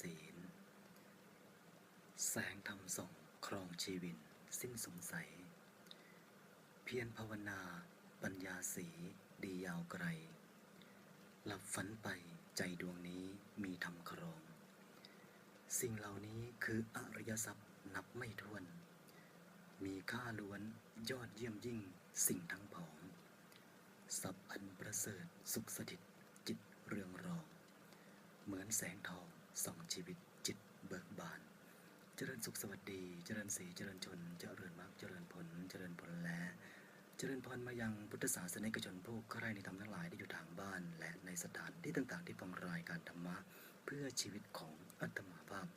ศีล แสงธรรมส่องครองชีวิตสิ้นสงสัย เพียรภาวนาปัญญาสีดียาวไกล หลับฝันไปใจดวงนี้มีธรรมครอง สิ่งเหล่านี้คืออริยทรัพย์นับไม่ถ้วน มีค่าล้วนยอดเยี่ยมยิ่งสิ่งทั้งผองทรัพอันประเสริฐสุขสถิตจิตเรืองรอง เหมือนแสงทอง สองชีวิตจิตเบิกบาน เจริญสุขสวัสดี เจริญสีเจริญชน เจริญมรรคเจริญผล เจริญผลและเจริญพรมายังพุทธศาสนิกชนผู้ใคร่ในธรรมทั้งหลายที่อยู่ทางบ้าน และในสถานที่ต่างๆ ที่ฟังรายการธรรมะเพื่อชีวิตของอัตมาภาพ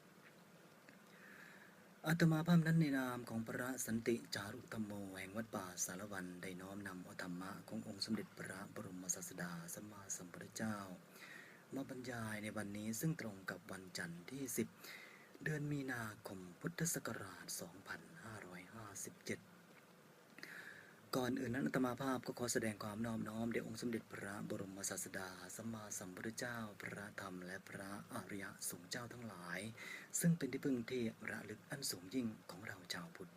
อาตมาภาพนั้นในนามของพระสันติจารุธรรมโมแห่งวัดป่าสารวันได้น้อมนำอธรรมะขององค์สมเด็จพระบรมศาสดาสัมมาสัมพุทธเจ้า มาบรรยายในวันนี้ซึ่งตรงกับวันจันทร์ที่ 10 เดือนมีนาคมพุทธศักราช 2557 ก่อนอื่นนั้นอาตมาภาพก็ขอแสดงความน้อบน้อมแด่องค์สมเด็จพระบรมศาสดาสัมมาสัมพุทธเจ้า พระธรรมและพระอริยสงฆ์เจ้าทั้งหลาย ซึ่งเป็นที่พึ่งที่ระลึกอันสูงยิ่งของเราชาวพุทธ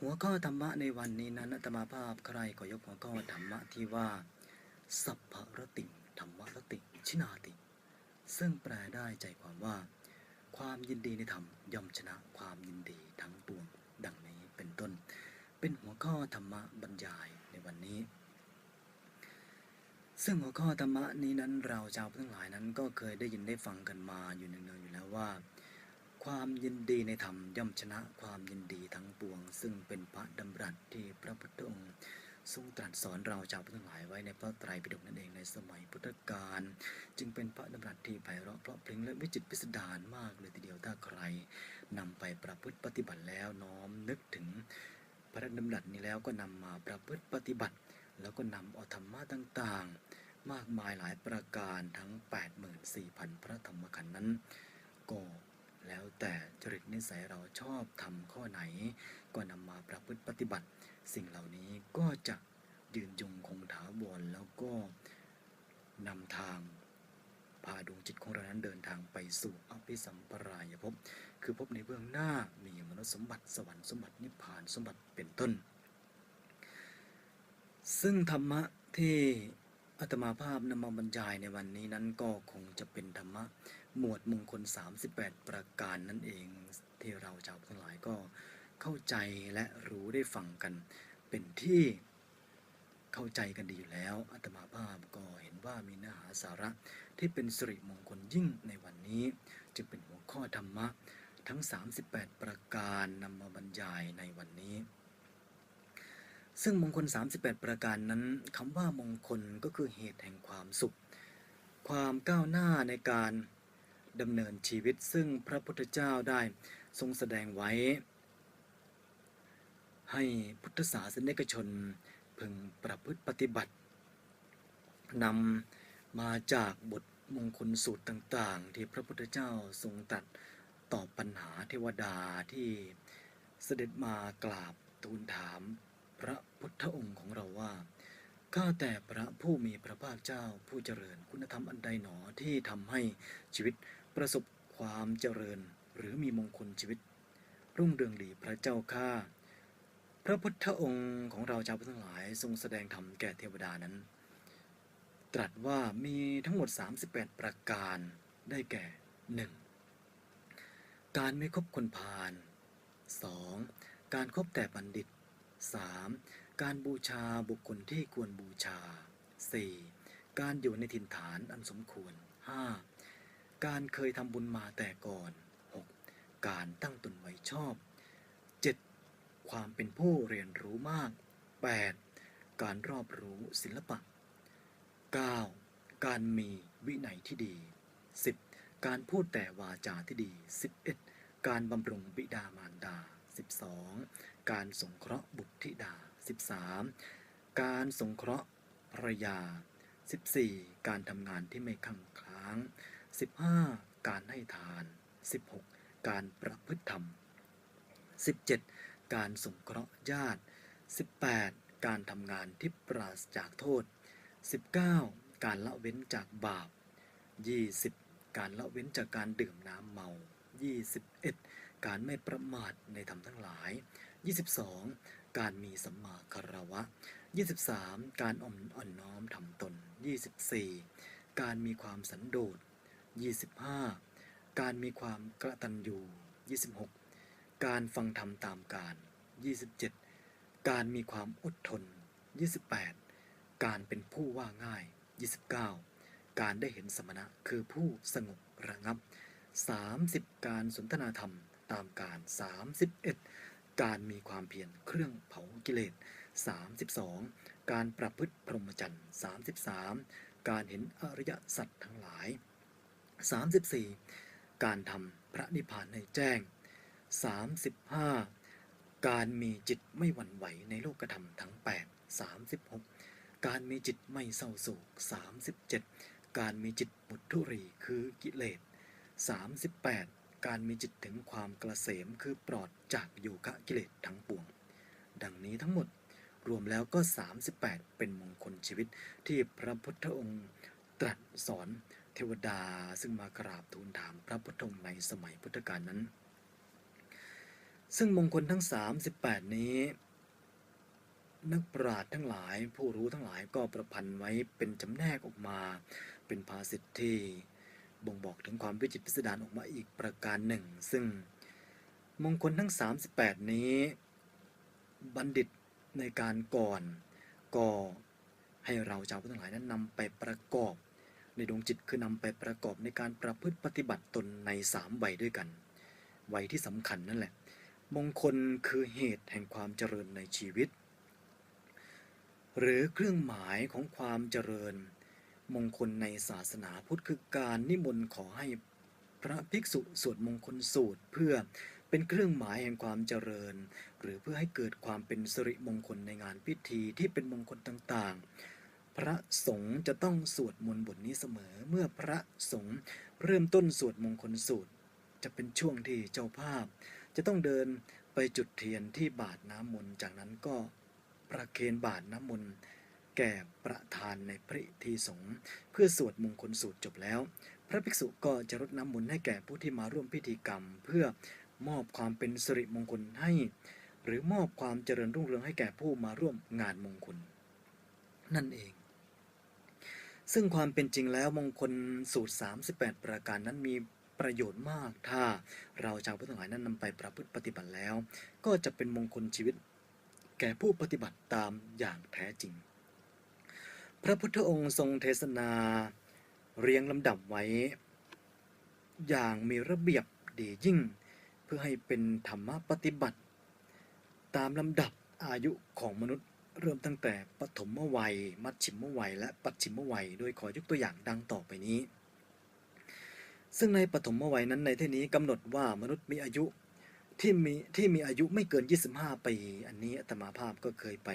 หัวข้อธรรมะในวันนี้นั้นอาตมาภาพใครก็ยกหัวข้อธรรมะที่ว่า สัพพะรติง ธรรมะรติชินาติ ซึ่งแปลได้ใจความว่า ความยินดีในธรรมย่อมชนะความยินดีทั้งปวงดังนี้เป็นต้น เป็นหัวข้อธรรมะบรรยายในวันนี้ ซึ่งหัวข้อธรรมะนี้นั้นเราชาวพุทธทั้งหลายนั้นก็เคยได้ยินได้ฟังกันมาอยู่เนืองๆอยู่แล้วว่า ความยินดีในธรรมย่อมชนะความยินดีทั้งปวง ซึ่งเป็นพระดำรัสที่พระพุทธองค์ ทรงตรัสสอนเราชาวพุทธหลายไว้ในพระไตรปิฎกนั่นเองในสมัยพุทธกาลจึงเป็นพระดำรัสที่ไพเราะเพราะพริ้งและวิจิตพิสดารมากเลยทีเดียวถ้าใครนำไปประพฤติปฏิบัติแล้วน้อมนึกถึงพระดำรัสนี้แล้วก็นำมาประพฤติปฏิบัติ แล้วก็นำเอาธรรมะต่างๆ มากมายหลายประการทั้ง 84,000 พระธรรมขันธ์นั้นก็แล้วแต่จริตนิสัยเราชอบทำข้อไหน ก็นำมาประพฤติปฏิบัติ สิ่งเหล่านี้ก็จะยืนยงคงถาวรแล้วก็นำทางพาดวงจิตของเรานั้นเดินทางไปสู่อภิสัมปรายภพคือพบในเบื้องหน้ามีมนุษย์สมบัติสวรรค์สมบัตินิพพานสมบัติเป็นต้น ซึ่งธรรมะที่อาตมาภาพนำมาบรรยายในวันนี้นั้นก็คงจะเป็นธรรมะหมวดมงคล 38 ประการนั่นเองที่เราชาวพุทธทั้งหลายก็ เข้าใจและรู้ได้ฟังกันเป็นที่เข้าใจกันดีอยู่แล้วอาตมาภาพก็เห็นว่ามีเนื้อหาสาระที่เป็นสิริมงคลยิ่งในวันนี้ จึงเป็นหัวข้อธรรมะทั้ง 38 ประการนำมาบรรยายในวันนี้ ซึ่งมงคล 38 ประการนั้นคำว่ามงคลก็คือเหตุแห่งความสุข ความก้าวหน้าในการดำเนินชีวิตซึ่งพระพุทธเจ้าได้ทรงแสดงไว้ ให้พุทธศาสนิกชน พึงประพฤติปฏิบัตินำมาจากบทมงคลสูตรต่างๆ ที่พระพุทธเจ้าทรงตรัสตอบปัญหาเทวดาที่เสด็จมากราบทูลถามพระพุทธองค์ของเราว่าข้าแต่พระผู้มีพระภาคเจ้าผู้เจริญคุณธรรมอันใดหนอที่ทำให้ชีวิตประสบความเจริญ หรือมีมงคลชีวิต รุ่งเรืองดีพระเจ้าข้า พระพุทธองค์ของเราชาวพุทธทั้งหลายทรงแสดงธรรมแก่เทวดานั้น ตรัสว่ามีทั้งหมด 38 ประการได้แก่ 1. การไม่คบคนพาล 2. การคบแต่บัณฑิต 3. การบูชาบุคคลที่ควรบูชา 4. การอยู่ในถิ่นฐานอันสมควร 5. การเคยทำบุญมาแต่ก่อน 6. การตั้งตนไว้ชอบ ความเป็นผู้เรียนรู้มาก 8. การรอบรู้ศิลปะ 9. การมีวินัยที่ดี 10. การพูดแต่วาจาที่ดี 11. การบำรุงบิดามารดา 12. การสงเคราะห์บุตรธิดา 13. การสงเคราะห์ภรยา 14. การทำงานที่ไม่ขังค้าง 15. การให้ทาน 16. การประพฤติธรรม 17. การสงเคราะห์ญาติ 18. การทำงานที่ปราศจากโทษ 19. การละเว้นจากบาป 20. การละเว้นจากการดื่มน้ำเมา 21 การไม่ประมาทในธรรมทั้งหลาย 22 การมีสัมมาคารวะ 23 การอ่อนอ่อนน้อมถ่อมตน 24 การมีความสันโดษ 25 การมีความกระตันยู26 การฟังธรรมตามการ 27 การมีความอดทน 28 การเป็นผู้ว่าง่าย 29 การได้เห็นสมณะคือผู้สงบระงับ 30 การสนทนาธรรมตามการ 31 การมีความเพียรเครื่องเผากิเลส 32 การประพฤติพรหมจรรย์ 33 การเห็นอริยสัจทั้งหลาย 34 การทำพระนิพพานให้แจ้ง 35 การมีจิตไม่หวั่นไหวในโลกธรรมทั้ง 8 36 การมีจิตไม่เศร้าโศก 37 การมีจิตหมดทุรีคือกิเลส 38 การมีจิตถึงความกระเสมคือปลอดจากโยคะกิเลสทั้งปวง ดังนี้ทั้งหมดรวมแล้วก็ 38 เป็นมงคลชีวิตที่พระพุทธองค์ตรัสสอนเทวดาซึ่งมากราบทูลถามพระพุทธองค์ในสมัยพุทธกาลนั้น ซึ่งมงคลทั้ง 38 นี้ นักปราชญ์ทั้งหลายผู้รู้ทั้งหลายก็ประพันธ์ไว้เป็นจำแนกออกมา เป็นภาษิตที่บ่งบอกถึงความวิจิตรพิสดารออกมาอีกประการหนึ่ง ซึ่งมงคลทั้ง 38 นี้ บัณฑิตในการก่อนก็ให้เราชาวพุทธทั้งหลายนั้นนำไปประกอบ ในดวงจิตคือนำไปประกอบในการประพฤติปฏิบัติตนในสามวัยด้วยกันวัยที่สำคัญนั่นแหละ มงคลคือเหตุแห่งความเจริญในชีวิต หรือเครื่องหมายของความเจริญ มงคลในศาสนาพุทธคือการนิมนต์ขอให้พระภิกษุสวดมงคลสูตรเพื่อเป็นเครื่องหมายแห่งความเจริญ หรือเพื่อให้เกิดความเป็นสิริมงคลในงานพิธีที่เป็นมงคลต่างๆ พระสงฆ์จะต้องสวดมนต์บทนี้เสมอ เมื่อพระสงฆ์เริ่มต้นสวดมงคลสูตร จะเป็นช่วงที่เจ้าภาพ จะต้องเดินไปจุดเทียนที่บาทน้ำมนต์จากนั้นก็ประเคนบาทน้ำมนต์แก่ประธานในพระพิธีสงฆ์เพื่อสวดมงคลสูตรจบแล้ว พระภิกษุก็จะรดน้ำมนต์ให้แก่ผู้ที่มาร่วมพิธีกรรม เพื่อมอบความเป็นสิริมงคลให้ หรือมอบความเจริญรุ่งเรืองให้แก่ผู้มาร่วมงานมงคล นั่นเอง ซึ่งความเป็นจริงแล้วมงคลสูตร 38 ประการนั้นมี ประโยชน์มาก ถ้าเราชาวพุทธหลายนั้นนำไปประพฤติปฏิบัติแล้ว ก็จะเป็นมงคลชีวิต แก่ผู้ปฏิบัติตามอย่างแท้จริง พระพุทธองค์ทรงเทศนา เรียงลำดับไว้ อย่างมีระเบียบดียิ่ง เพื่อให้เป็นธรรมปฏิบัติ ตามลำดับอายุของมนุษย์เริ่มตั้งแต่ปฐมวัย มัชชิมวัย และปัจฉิมวัย โดยขอยกตัวอย่างดังต่อไปนี้ ซึ่งในปฐมวัยนั้นในที่นี้กำหนดว่ามนุษย์มีอายุที่มีที่มีอายุไม่เกิน 25 ปี อันนี้อาตมาภาพก็เคยไป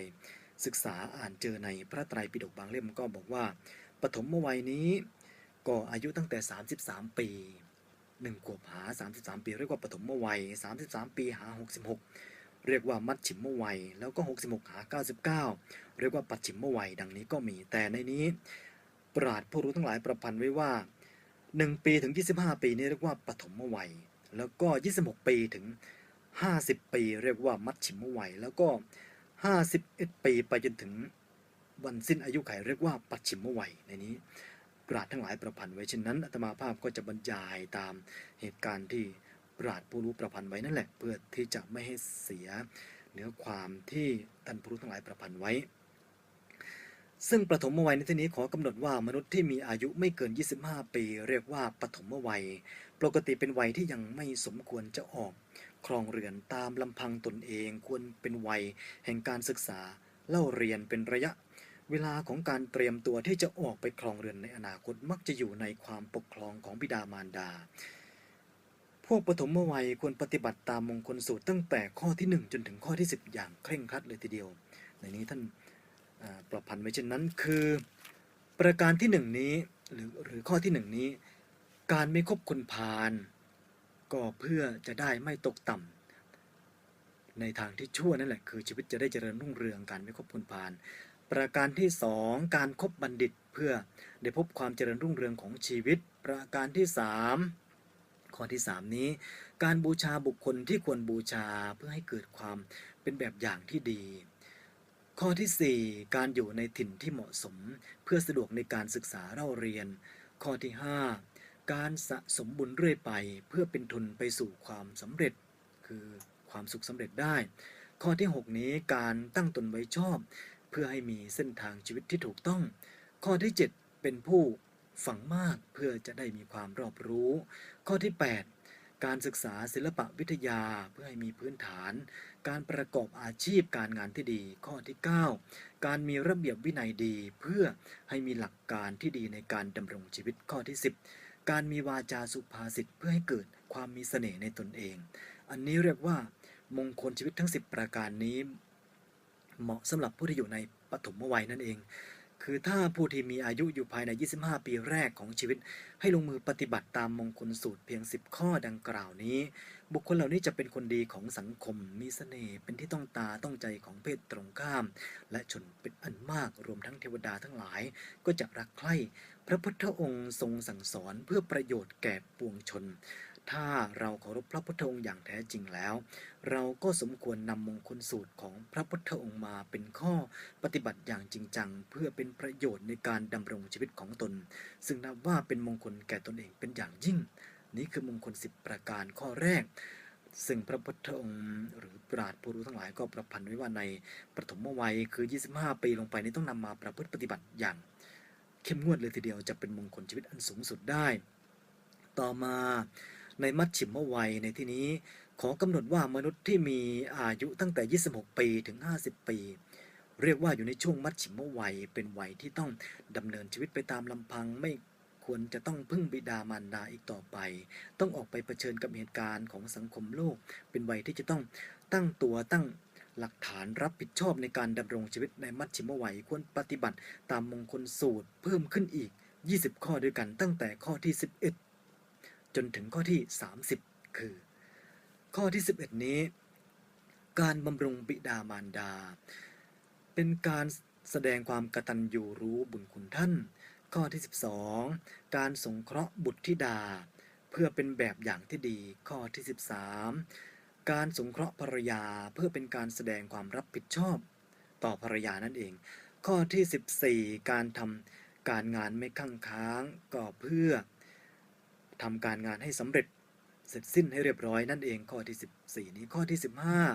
ศึกษาอ่านเจอในพระไตรปิฎกบางเล่มก็บอกว่า ปฐมวัยนี้ก็อายุตั้งแต่ 33 ปีหนึ่งขวบหา 33 ปีเรียกว่าปฐมวัย 33 ปีหา 66 เรียกว่ามัดฉิมวัย แล้วก็ 66 หา 99 เรียกว่าปัจฉิมวัย ดังนี้ก็มีแต่ในนี้ ปราดผู้รู้ทั้งหลายประพันธ์ไว้ว่า 1 ปีถึง 25 ปีนี้เรียกว่าปฐมวัย แล้วก็ 26 ปีถึง 50 ปีเรียกว่ามัดฉิมวัย แล้วก็ 51 ปีไปจนถึงวันสิ้นอายุไขเรียกว่าปัจฉิมวัยในนี้ปราดทั้งหลายประพันธ์ไว้เช่นนั้นอาตมาภาพก็จะบรรยายตามเหตุการณ์ที่ปราดผู้รู้ประพันธ์ไว้นั่นแหละ เพื่อที่จะไม่ให้เสียเนื้อความที่ท่านผู้รู้ทั้งหลายประพันธ์ไว้ ซึ่งปฐมวัยในที่นี้ขอกำหนดว่ามนุษย์ที่มีอายุไม่เกิน 25 ปี เรียกว่าปฐมวัย ปกติเป็นวัยที่ยังไม่สมควรจะออกครองเรือนตามลำพังตนเองควรเป็นวัย แห่งการศึกษาเล่าเรียนเป็นระยะ เวลาของการเตรียมตัวที่จะออกไปครองเรือนในอนาคตมักจะอยู่ในความปกครองของบิดามารดา พวกปฐมวัยควรปฏิบัติตามมงคลสูตรตั้งแต่ข้อที่ 1 จนถึงข้อที่ 10 อย่างเคร่งครัดเลยทีเดียว ในนี้ท่าน ประพันธ์ไว้เช่นนั้นคือ ประการที่หนึ่งนี้หรือหรือข้อที่หนึ่งนี้ การไม่คบคนพาลก็เพื่อจะได้ไม่ตกต่ำในทางที่ชั่วนั่นแหละคือชีวิตจะได้เจริญรุ่งเรืองการไม่คบคนพาลประการที่สองการครบบัณฑิตเพื่อได้พบความเจริญรุ่งเรืองของชีวิต ประการที่3ข้อที่3นี้ การบูชาบุคคลที่ควรบูชาเพื่อให้เกิดความเป็นแบบอย่างที่ดี ข้อทีสี่ 4 การอยู่ในถิ่นที่เหมาะสม เพื่อสะดวกในการศึกษาเล่าเรียน ข้อที่ 5 การสะสมบุญเรื่อยไป เพื่อเป็นทุนไปสู่ความสำเร็จ คือความสุขสำเร็จได้ ข้อที่ 6 นี้การตั้งตนไว้ชอบ เพื่อให้มีเส้นทางชีวิตที่ถูกต้อง ข้อที่ 7 เป็นผู้ฝังมากเพื่อจะได้มีความรอบรู้ ข้อที่ 8 การศึกษาศิลปะวิทยาเพื่อให้มีพื้นฐาน การประกอบอาชีพการงานที่ดี ข้อที่ 9 การมีระเบียบวินัยดี เพื่อให้มีหลักการที่ดีในการดำรงชีวิตข้อที่ 10 การมีวาจาสุภาษิตเพื่อให้เกิดความมีเสน่ห์ในตนเอง อันนี้เรียกว่ามงคลชีวิตทั้ง 10 ประการนี้ เหมาะสำหรับผู้ที่อยู่ในปฐมวัยนั่นเอง คือถ้าผู้ที่มีอายุอยู่ภายใน 25 ปีแรกของชีวิต ให้ลงมือปฏิบัติตามมงคลสูตรเพียง 10 ข้อดังกล่าวนี้ บุคคลเหล่านี้จะเป็นคนดีของสังคม มีเสน่ห์เป็นที่ต้องตาต้องใจของเพศตรงข้าม และชนเป็นอันมากรวมทั้งเทวดาทั้งหลาย ก็จะรักใคร่พระพุทธองค์ทรงสั่งสอนเพื่อประโยชน์แก่ปวงชน ถ้าเราเคารพพระพุทธองค์อย่างแท้จริงแล้ว เราก็สมควรนำมงคลสูตรของพระพุทธองค์มาเป็นข้อปฏิบัติอย่างจริงจัง เพื่อเป็นประโยชน์ในการดำรงชีวิตของตน ซึ่งนับว่าเป็นมงคลแก่ตนเองเป็นอย่างยิ่ง นี่คือมงคลสิบประการข้อแรก ซึ่งพระพุทธองค์หรือปราดผู้รู้ทั้งหลายก็ประพันธ์ไว้ว่าในปฐมวัยคือ 25 ปีลงไปนี้ต้องนำมาประพฤติปฏิบัติอย่าง เข้มงวดเลยทีเดียวจะเป็นมงคลชีวิตอันสูงสุดได้ ต่อมา ในมัชชิมวัยในที่นี้ ขอกำหนดว่ามนุษย์ที่มีอายุตั้งแต่ 26 ปีถึง 50 ปี เรียกว่าอยู่ในช่วงมัชชิมวัย เป็นวัยที่ต้องดำเนินชีวิตไปตามลำพังไม่ควรจะต้องพึ่งบิดามารดาอีกต่อไป ต้องออกไปเผชิญกับเหตุการณ์ของสังคมโลก เป็นวัยที่จะต้องตั้งตัวตั้งหลักฐานรับผิดชอบในการดำรงชีวิตในมัชชิมวัยควรปฏิบัติตามมงคลสูตรเพิ่มขึ้นอีก 20 ข้อด้วยกันตั้งแต่ข้อที่ 11 จนถึงข้อที่ 30 คือ ข้อที่ 11 นี้ การบำรุงบิดามารดา เป็นการแสดงความกตัญญูรู้บุญคุณท่าน ข้อที่ 12 การสงเคราะห์บุตรธิดา เพื่อเป็นแบบอย่างที่ดี ข้อที่ 13 การสงเคราะห์ภรรยาเพื่อเป็นการแสดงความรับผิดชอบ ต่อภรรยานั่นเอง ข้อที่ 14 การทำการงานไม่ข้างค้างก็เพื่อ ทำการงานให้สำเร็จเสร็จสิ้นให้เรียบร้อยนั่นเองข้อที่ 14 นี้ข้อที่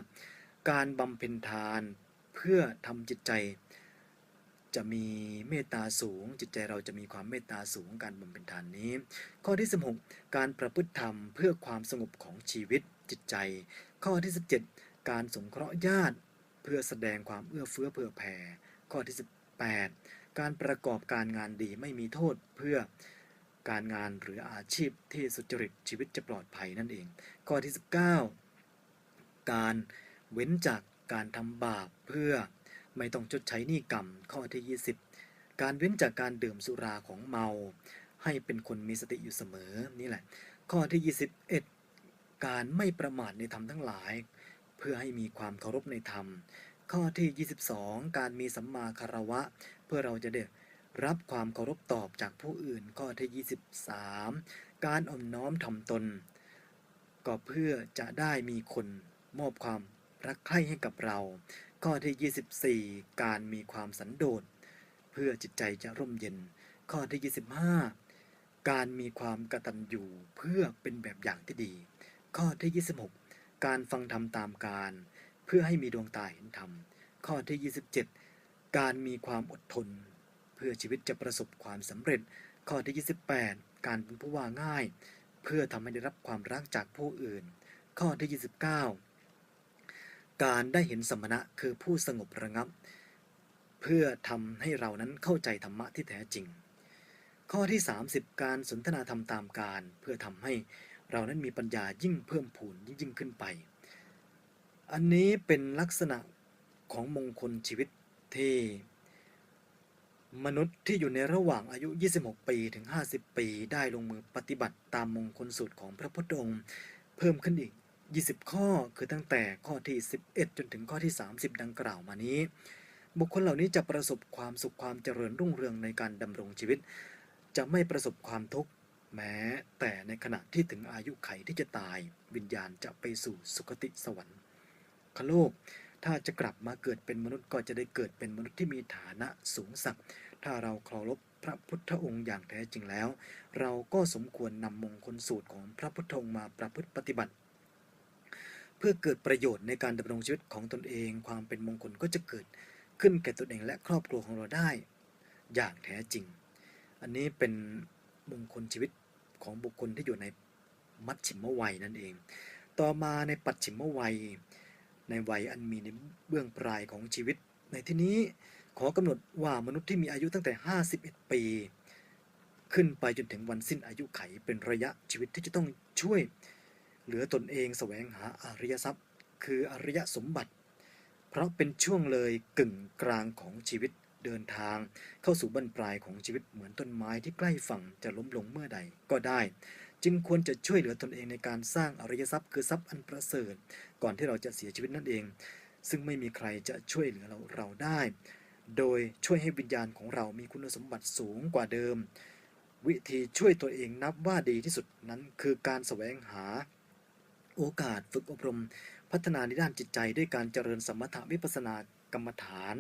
15 การบำเพ็ญทานเพื่อทำจิตใจ จะมีเมตตาสูง จิตใจเราจะมีความเมตตาสูงการบำเพ็ญทานนี้ ข้อที่ 16 การประพฤติธรรมเพื่อความสงบของชีวิตจิตใจ ข้อที่ 17 การสงเคราะห์ญาติเพื่อแสดงความเอื้อเฟื้อเผื่อแผ่ข้อที่ 18 การประกอบการงานดีไม่มีโทษเพื่อ การงานหรืออาชีพที่สุจริตชีวิตจะปลอดภัยนั่นเอง ข้อที่ 19 การเว้นจากการทำบาปเพื่อไม่ต้องชดใช้หนี้กรรม ข้อที่ 20 การเว้นจากการดื่มสุราของเมา ให้เป็นคนมีสติอยู่เสมอนี่แหละ ข้อที่ 21 การไม่ประมาทในธรรมทั้งหลาย เพื่อให้มีความเคารพในธรรม ข้อที่ 22 การมีสัมมาคารวะ เพื่อเราจะได้ รับความเคารพตอบจากผู้อื่นข้อที่23 การอ่อนน้อมถ่อมตน ก็เพื่อจะได้มีคนมอบความรักใคร่ให้กับเรา ข้อที่ 24 การมีความสันโดษ เพื่อจิตใจจะร่มเย็น ข้อที่ 25 การมีความกตัญญูเพื่อเป็นแบบอย่างที่ดี ข้อที่ 26 การฟังธรรมตามการ เพื่อให้มีดวงตาเห็นธรรม ข้อที่ 27 การมีความอดทน เพื่อชีวิตจะประสบความสำเร็จ ข้อที่ 28 การเป็นผู้ว่าง่าย เพื่อทำให้ได้รับความรักจากผู้อื่น ข้อที่ 29 การได้เห็นสมณะคือผู้สงบระงับ เพื่อทำให้เรานั้นเข้าใจธรรมะที่แท้จริง ข้อที่ 30 การสนทนาธรรมตามการ เพื่อทำให้เรานั้นมีปัญญายิ่งเพิ่มพูนยิ่งยิ่งขึ้นไป อันนี้เป็นลักษณะของมงคลชีวิตที่ มนุษย์ที่อยู่ในระหว่างอายุ 26 ปีถึง 50 ปี ได้ลงมือปฏิบัติตามมงคลสูตรของพระพุทธองค์ เพิ่มขึ้นอีก 20 ข้อคือตั้งแต่ข้อที่ 11 จนถึงข้อที่ 30 ดังกล่าวมานี้ บุคคลเหล่านี้จะประสบความสุขความเจริญรุ่งเรืองในการดำรงชีวิต จะไม่ประสบความทุกข์แม้แต่ในขณะที่ถึงอายุไขที่จะตาย วิญญาณจะไปสู่สุคติสวรรค์คโลกถ้าจะกลับมาเกิดเป็นมนุษย์ก็จะได้เกิดเป็นมนุษย์ที่มีฐานะสูงสักด์ ถ้าเราเคารพพระพุทธองค์อย่างแท้จริงแล้ว เราก็สมควรนำมงคลสูตรของพระพุทธองค์มาประพฤติปฏิบัติ เพื่อเกิดประโยชน์ในการดำรงชีวิตของตนเอง ความเป็นมงคลก็จะเกิดขึ้นแก่ตนเองและครอบครัวของเราได้ อย่างแท้จริง อันนี้เป็นมงคลชีวิตของบุคคลที่อยู่ในมัชชิมวัยนั่นเอง ต่อมาในปัจฉิมวัย ในวัยอันมีในเบื้องปลายของชีวิต ในที่นี้ ขอกำหนดว่ามนุษย์ที่มีอายุตั้งแต่ 51 ปี ขึ้นไปจนถึงวันสิ้นอายุไขเป็นระยะชีวิตที่จะต้องช่วย เหลือตนเองแสวงหาอริยทรัพย์ คืออริยสมบัติ เพราะเป็นช่วงเลยกึ่งกลางของชีวิตเดินทาง เข้าสู่บรรปลายของชีวิตเหมือนต้นไม้ที่ใกล้ฝั่งจะล้มลงเมื่อใดก็ได้ จึงควรจะช่วยเหลือตนเองในการสร้างอริยทรัพย์ คือทรัพย์อันประเสริฐก่อนที่เราจะเสียชีวิตนั่นเอง ซึ่งไม่มีใครจะช่วยเหลือเราเราได้ โดยช่วยให้วิญญาณของเรามีคุณสมบัติสูงกว่าเดิม วิธีช่วยตัวเองนับว่าดีที่สุดนั้นคือการแสวงหา โอกาสฝึกอบรม พัฒนาในด้านจิตใจด้วยการเจริญสมถะวิปัสสนากรรมฐาน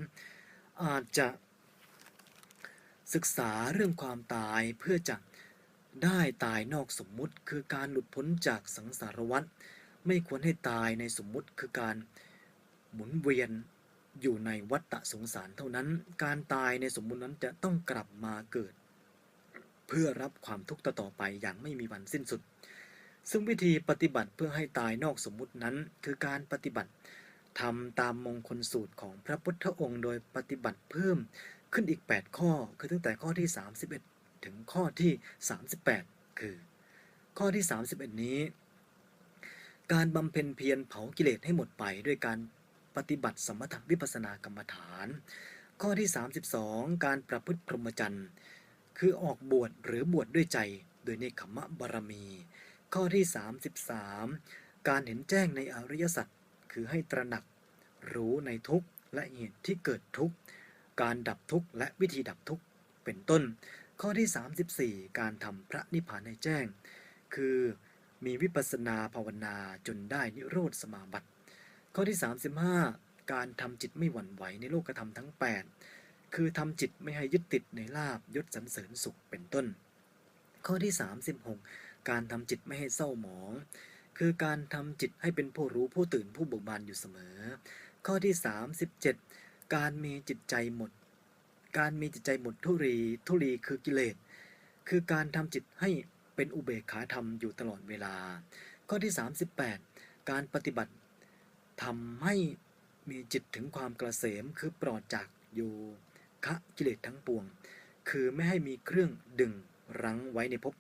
อาจจะศึกษาเรื่องความตายเพื่อจะได้ตายนอกสมมุติ คือการหลุดพ้นจากสังสารวัฏไม่ควรให้ตายในสมมุติคือการหมุนเวียน อยู่ในวัฏฏะสงสารเท่านั้น การตายในสมมุตินั้นจะต้องกลับมาเกิด เพื่อรับความทุกข์ต่อไปอย่างไม่มีวันสิ้นสุด ซึ่งวิธีปฏิบัติเพื่อให้ตายนอกสมมุตินั้น คือการปฏิบัติทำตามมงคลสูตรของพระพุทธองค์ โดยปฏิบัติเพิ่มขึ้นอีก 8 ข้อ คือตั้งแต่ข้อที่ 31 ถึงข้อที่ 38 คือ ข้อที่ 31 นี้ การบำเพ็ญเพียรเผากิเลสให้หมดไปด้วยการ ปฏิบัติสมถวิปัสสนากรรมฐาน ข้อที่ 32 การประพฤติพรหมจรรย์ คือออกบวชหรือบวชดด้วยใจ โดยในขมะบารมี ข้อที่ 33 การเห็นแจ้งในอริยสัจคือให้ตระหนัก รู้ในทุกข์และเหตุที่เกิดทุกข์การดับทุกข์และวิธีดับทุกข์เป็นต้น ข้อที่ 34 การทำพระนิพพานให้แจ้ง คือมีวิปัสสนาภาวนาจนได้นิโรธสมาบัติ ข้อที่ 35 การทำจิตไม่หวั่นไหวในโลกธรรมทั้ง 8 คือทำจิตไม่ให้ยึดติดในลาบยศสรรเสริญสุขเป็นต้น ข้อที่ 36 การทำจิตไม่ให้เศร้าหมอง คือการทำจิตให้เป็นผู้รู้ผู้ตื่นผู้เบิกบานอยู่เสมอ ข้อที่ 37 การมีจิตใจหมด การมีจิตใจหมดทุรีทุรีคือกิเลส คือการทำจิตให้เป็นอุเบกขาธรรมอยู่ตลอดเวลา ข้อที่ 38 การปฏิบัติ ทำให้มีจิตถึงความกระเสมคือปลอดจากโยคะกิเลสทั้งปวง คือไม่ให้มีเครื่องดึงรั้งไว้ในภพ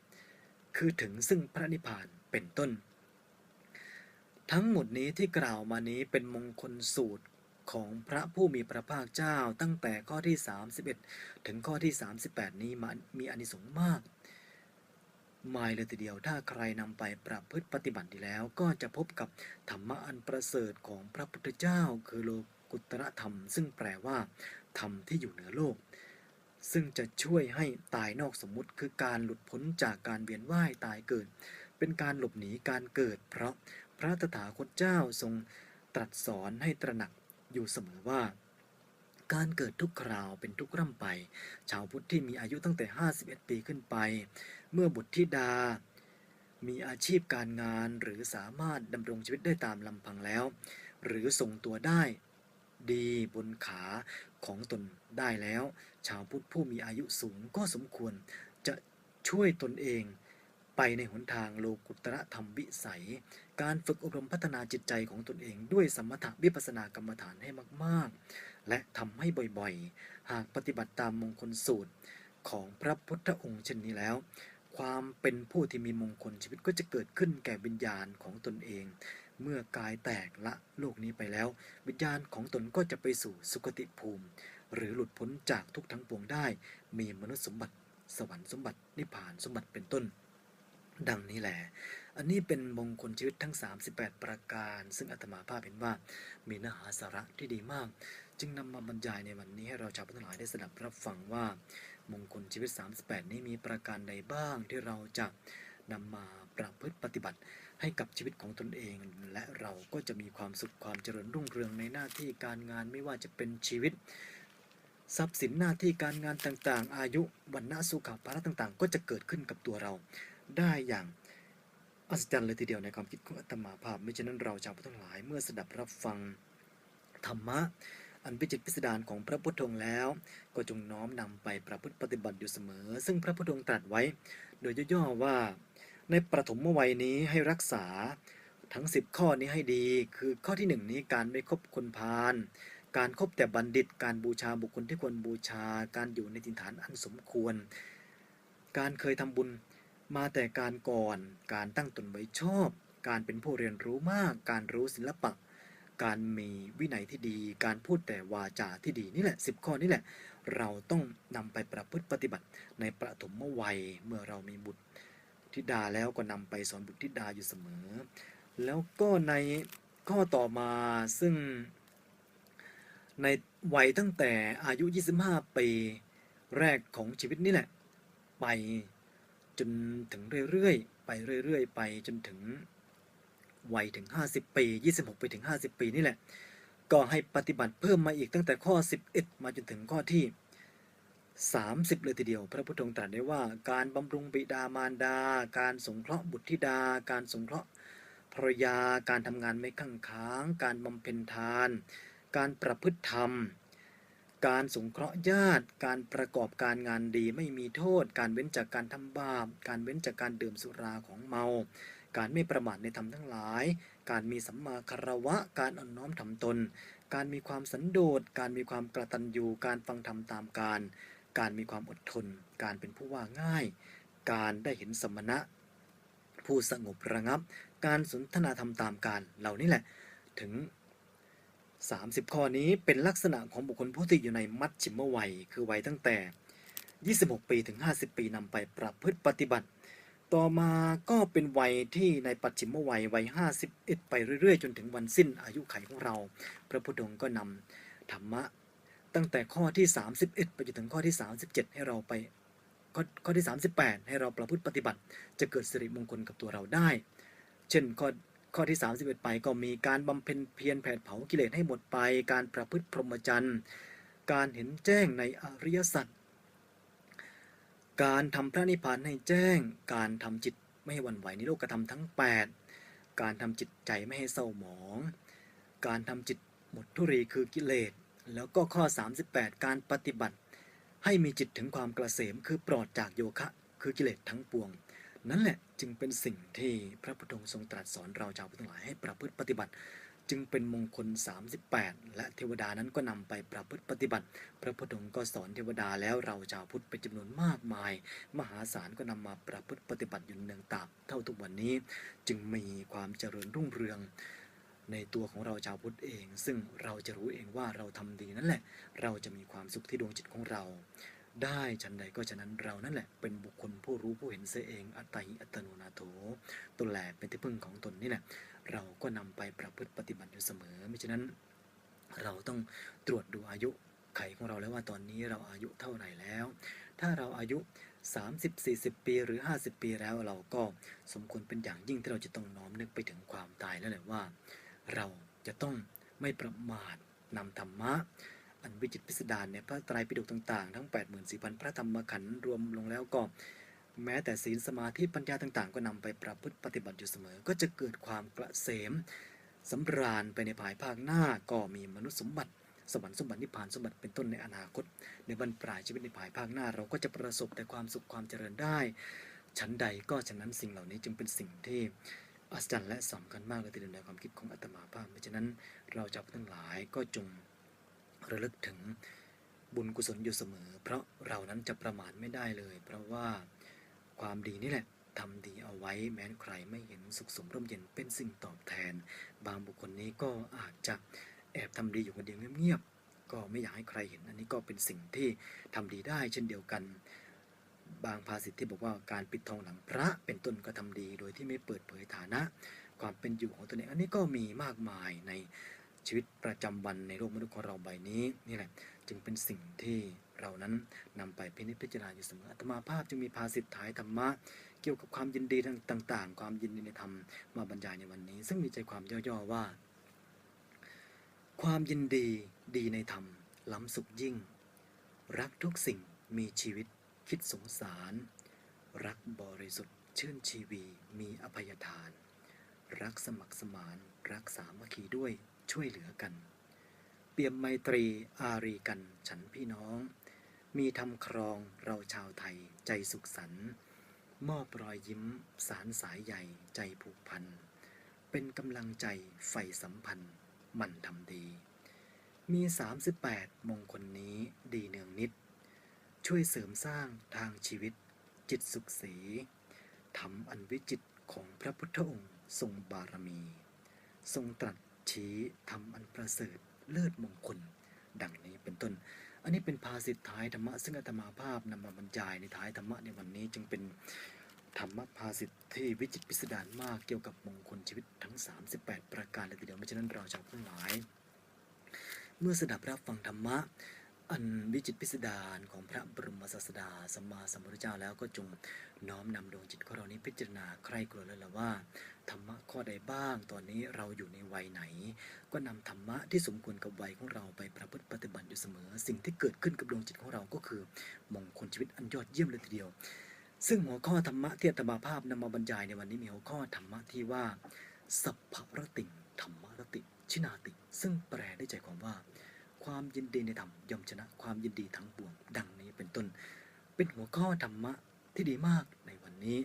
คือถึงซึ่งพระนิพพานเป็นต้น ทั้งหมดนี้ที่กล่าวมานี้เป็นมงคลสูตรของพระผู้มีพระภาคเจ้าตั้งแต่ข้อที่ 31 ถึงข้อที่ 38 นี้มามีอานิสงส์มาก มายเลยทีเดียว ถ้าใครนำไปประพฤติปฏิบัติดีแล้ว ก็จะพบกับธรรมะอันประเสริฐของพระพุทธเจ้า คือโลกุตระธรรม ซึ่งแปลว่า ธรรมที่อยู่เหนือโลก ซึ่งจะช่วยให้ตายนอกสมมุติ คือการหลุดพ้นจากการเวียนว่ายตายเกิด เป็นการหลบหนีการเกิด เพราะพระตถาคตเจ้าทรงตรัสสอนให้ตระหนักอยู่เสมอว่าการเกิดทุกคราวเป็นทุกร่ำไป ชาวพุทธที่มีอายุตั้งแต่ 51 ปีขึ้นไป เมื่อบุตรธิดา มีอาชีพการงานหรือสามารถดำรงชีวิตได้ตามลำพังแล้ว หรือส่งตัวได้ดีบนขาของตนได้แล้ว ชาวพุทธผู้มีอายุสูงก็สมควรจะช่วยตนเองไปในหนทางโลกุตระธรรมวิสัย การฝึกอบรมพัฒนาจิตใจของตนเอง ด้วยสมถะวิปัสสนากรรมฐานให้มาก ๆ และทำให้บ่อยๆ หากปฏิบัติตามมงคลสูตรของพระพุทธองค์เช่นนี้แล้ว ความเป็นผู้ที่มีมงคลชีวิตก็จะเกิดขึ้นแก่วิญญาณของตนเอง เมื่อกายแตกละโลกนี้ไปแล้ว วิญญาณของตนก็จะไปสู่สุคติภูมิ หรือหลุดพ้นจากทุกทั้งปวงได้ มีมนุษย์สมบัติสวรรค์สมบัตินิพพานสมบัติเป็นต้น ดังนี้แหละ อันนี้เป็นมงคลชีวิตทั้ง 38 ประการ ซึ่งอาตมาภาพเห็นว่ามีเนื้อหาสาระที่ดีมาก จึงนำมาบรรยายในวันนี้ให้เราชาวพุทธหลายได้สดับรับฟังว่า มงคลชีวิต 38 นี้มีประการใดบ้างที่เราจะนำมาประพฤติปฏิบัติ ให้กับชีวิตของตนเอง และเราก็จะมีความสุขความเจริญรุ่งเรืองในหน้าที่การงานไม่ว่าจะเป็นชีวิต ทรัพย์สินหน้าที่การงานต่างๆ อายุวรรณะสุขภาระต่างๆ ก็จะเกิดขึ้นกับตัวเรา ได้อย่างอัศจรรย์เลยทีเดียวในความคิดของอาตมาภาพไม่ฉะนั้นเราชาวพุทธทั้งหลายเมื่อสดับรับฟังธรรมะ อันพิจิตพิสดารของพระพุทธองค์แล้ว ก็จงน้อมนำไปประพฤติปฏิบัติอยู่เสมอ ซึ่งพระพุทธองค์ตรัสไว้ โดยย่อๆว่า ในประถมวัยนี้ให้รักษาทั้ง 10 ข้อนี้ให้ดี คือข้อที่ 1 นี้การไม่คบคนพาลการคบแต่บัณฑิต การบูชาบุคคลที่ควรบูชา การอยู่ในถิ่นฐานอันสมควร การเคยทำบุญมาแต่การก่อน การตั้งตนไว้ชอบ การเป็นผู้เรียนรู้มาก การรู้ศิลปะ การมีวินัยที่ดี การพูดแต่วาจาที่ดีนี่แหละสิบข้อนี่แหละ เราต้องนำไปประพฤติปฏิบัติ ในประถมวัยเมื่อเรามีบุตรธิดาแล้วก็นำไปสอนบุตรธิดาอยู่เสมอ แล้วก็ในข้อต่อมาซึ่ง ในวัยตั้งแต่อายุ 25 ปีแรกของชีวิตนี่แหละ ไปจนถึงเรื่อยๆ ไปเรื่อยๆ ไปจนถึง วัยถึง 50 ปี 26 ไปถึง 50 ปีนี่แหละ ก็ให้ปฏิบัติเพิ่มมาอีกตั้งแต่ข้อ 11 มาจนถึงข้อที่ 30 เลยทีเดียว พระพุทธองค์ตรัสได้ว่า การบำรุงบิดามารดา การสงเคราะห์บุตรธิดา การสงเคราะห์ภรรยา การทำงานไม่ข้างค้าง การบำเพ็ญทาน การประพฤติธรรม การสงเคราะห์ญาติ การประกอบการงานดีไม่มีโทษ การเว้นจากการทำบาป การเว้นจากการดื่มสุราของเมา การไม่ประมาทในธรรมทั้งหลาย การมีสัมมาคารวะ การอ่อนน้อมถ่อมตน การมีความสันโดษ การมีความกระตันยูการฟังธรรมตามการ การมีความอดทน การเป็นผู้ว่าง่าย การได้เห็นสมณะ ผู้สงบระงับ การสนทนาธรรมตามการ เหล่านี้แหละ ถึง 30 ข้อนี้เป็นลักษณะของบุคคลผู้ที่อยู่ในมัชชิมวัย คือวัยตั้งแต่ 26 ปีถึง 50 ปีนำไปประพฤติปฏิบัติ ต่อมาก็เป็นวัยที่ในปัจฉิมวัยวัย 51 ไปเรื่อยๆ จนถึงวันสิ้นอายุไขของเรา พระพุทธองค์ก็นำธรรมะ ตั้งแต่ข้อที่ 31 ไปจนถึงข้อที่ 37 ให้เราไปข้อข้อที่ 38 ให้เราประพฤติปฏิบัติ จะเกิดสิริมงคลกับตัวเราได้ เช่นข้อข้อที่ 31 ไปก็มีการบำเพ็ญเพียรแผดเผากิเลสให้หมดไป การประพฤติพรหมจรรย์ การเห็นแจ้งในอริยสัจ การทำพระนิพพานให้แจ้ง การทำจิตไม่ให้วั่นไหวในโลกธรรมทั้ง 8 การทำจิตใจไม่ให้เศร้าหมอง การทำจิตหมดทุรีคือกิเลส แล้วก็ข้อ 38 การปฏิบัติ ให้มีจิตถึงความกระเสมคือปลอดจากโยคะ คือกิเลสทั้งปวง นั่นแหละจึงเป็นสิ่งที่พระพุทธองค์ทรงตรัสสอนเราชาวพุทธทั้งหลายให้ประพฤติปฏิบัติ จึงเป็นมงคล 38 และเทวดานั้นก็นำไปประพฤติปฏิบัติ พระพุทธองค์ก็สอนเทวดาแล้วเราชาวพุทธเป็นจำนวนมากมาย มหาศาลก็นำมาประพฤติปฏิบัติอยู่เนืองตาบเท่าทุกวันนี้ จึงมีความเจริญรุ่งเรืองในตัวของเราชาวพุทธเอง ซึ่งเราจะรู้เองว่าเราทำดีนั่นแหละ เราจะมีความสุขที่ดวงจิตของเรา ได้ฉันใดก็ฉะนั้นเรานั่นแหละเป็นบุคคลผู้รู้ผู้เห็นเสียเองอัตติอัตโนนาโถตนแหลเป็นที่พึ่งของตนนี่แหละ เราก็นำไปประพฤติปฏิบัติอยู่เสมอไม่ฉะนั้นเราต้องตรวจดูอายุไขของเราแล้วว่าตอนนี้เราอายุเท่าไหร่แล้ว ถ้าเราอายุ 30 40 ปีหรือ 50 ปีแล้วเราก็สมควรเป็นอย่างยิ่งที่เราจะต้องน้อมนึกไปถึงความตายแล้วแหละว่า เราจะต้องไม่ประมาทนำธรรมะ อันวิจิตพิสดารในพระไตรปิฎกต่างๆ ทั้ง 84,000 พระธรรมขันธ์รวมลงแล้วก็ แม้แต่ศีลสมาธิปัญญาต่างๆ ก็นำไปประพฤติปฏิบัติอยู่เสมอ ก็จะเกิดความกระเสมสำราญไปในภายภาคหน้าก็มีมนุษย์สมบัติ สวรรค์สมบัตินิพพานสมบัติเป็นต้นในอนาคต ในบรรปลายชีวิตในภายภาคหน้า เราก็จะประสบแต่ความสุขความเจริญได้ ชั้นใดก็ฉะนั้นสิ่งเหล่านี้จึงเป็นสิ่งที่อัศจรรย์และสำคัญมากเลยทีเดียวในความคิดของอาตมาภาพเพราะฉะนั้นเราจะทั้งหลายก็จงระลึกถึงบุญกุศลอยู่เสมอ เพราะเรานั้นจะประมาทไม่ได้เลย เพราะว่า ความดีนี่แหละทำดีเอาไว้แม้ใครไม่เห็นสุขสมร่มเย็นเป็นสิ่งตอบแทน บางบุคคลนี้ก็อาจจะแอบทำดีอยู่คนเดียวเงียบๆก็ไม่อยากให้ใครเห็น อันนี้ก็เป็นสิ่งที่ทำดีได้เช่นเดียวกัน บางภาษิตที่บอกว่าการปิดทองหลังพระเป็นต้นก็ทำดีโดยที่ไม่เปิดเผยฐานะ ความเป็นอยู่ของตนเองอันนี้ก็มีมากมายในชีวิตประจำวันในโลกมนุษย์ของเราใบนี้นี่แหละจึงเป็นสิ่งที่ เรานั้นนำไปพินิจพิจารณาอยู่เสมออาตมาภาพจึงมีภาษิตถ่ายธรรมะเกี่ยวกับความยินดีต่างๆ ความยินดีในธรรมมาบรรยายในวันนี้ ซึ่งมีใจความย่อๆว่า ความยินดีดีในธรรม ล้ำสุขยิ่ง รักทุกสิ่งมีชีวิตคิดสงสาร รักบริสุทธิ์ชื่นชีวีมีอภัยทาน รักสมัครสมาน รักสามัคคีด้วยช่วยเหลือกัน เปี่ยมไมตรีอารีกัน ฉันพี่น้อง มีทำครองเราชาวไทยใจสุขสันต์มอบรอยยิ้ม สารสายใหญ่ใจผูกพัน เป็นกำลังใจใฝ่สัมพันธ์มันทำดี มี 38 มงคลนี้ดีเนืองนิด ช่วยเสริมสร้างทางชีวิต จิตสุขสีทำอันวิจิตของพระพุทธองค์ทรงบารมี ทรงตรัสชี้ทำอันประเสริฐเลิศมงคล ดังนี้เป็นต้น อันนี้เป็นภาษิตท้ายธรรมะซึ่งอาตมาภาพนำมาบรรยายในท้ายธรรมะในวันนี้จึงเป็นธรรมภาษิตที่วิจิตรพิสดารมากเกี่ยวกับมงคลชีวิตทั้ง 38 ประการเลยทีเดียวเพราะฉะนั้นเราชาวทั้งหลาย เมื่อสดับรับฟังธรรมะ อันวิจิตพิสดารของพระบรมศาสดาสัมมาสัมพุทธเจ้าแล้วก็จงน้อมนำดวงจิตของเรานี้พิจารณาใครกลัวแล้วละว่า ธรรมะข้อใดบ้าง ตอนนี้เราอยู่ในวัยไหน ก็นำธรรมะที่สมควรกับวัยของเราไปประพฤติปฏิบัติอยู่เสมอ สิ่งที่เกิดขึ้นกับดวงจิตของเราก็คือมงคลชีวิตอันยอดเยี่ยมเลยทีเดียว ซึ่งหัวข้อธรรมะที่อาตมาภาพนำมาบรรยายในวันนี้มีหัวข้อธรรมะที่ว่าสัพพรติงธรรมรติ ชินาติ ซึ่งแปลได้ใจความว่า ความยินดีในธรรมย่อมชนะความยินดีทั้งปวงดังนี้เป็นต้น เป็นหัวข้อธรรมะที่ดีมากในวันนี้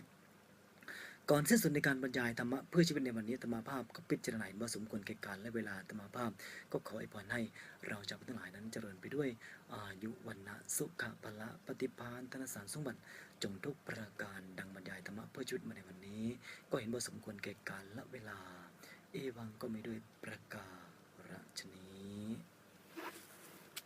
ก่อนสิ้นสุดในการบรรยายธรรมะเพื่อชีวิตในวันนี้ธรรมาภาพก็พิจารณาเห็นว่าสมควรแก่การและเวลาธรรมาภาพ ก็ขออวยพรให้เราชาวพุทธทั้งหลายนั้นเจริญไปด้วยอายุวันนะสุขะพละปฏิพานธนสารสมบัติจงทุกประการดังบรรยายธรรมะเพื่อชีวิตมาในวันนี้ ก็เห็นว่าสมควรแก่การและเวลา เอวังก็ไม่ด้วยประกา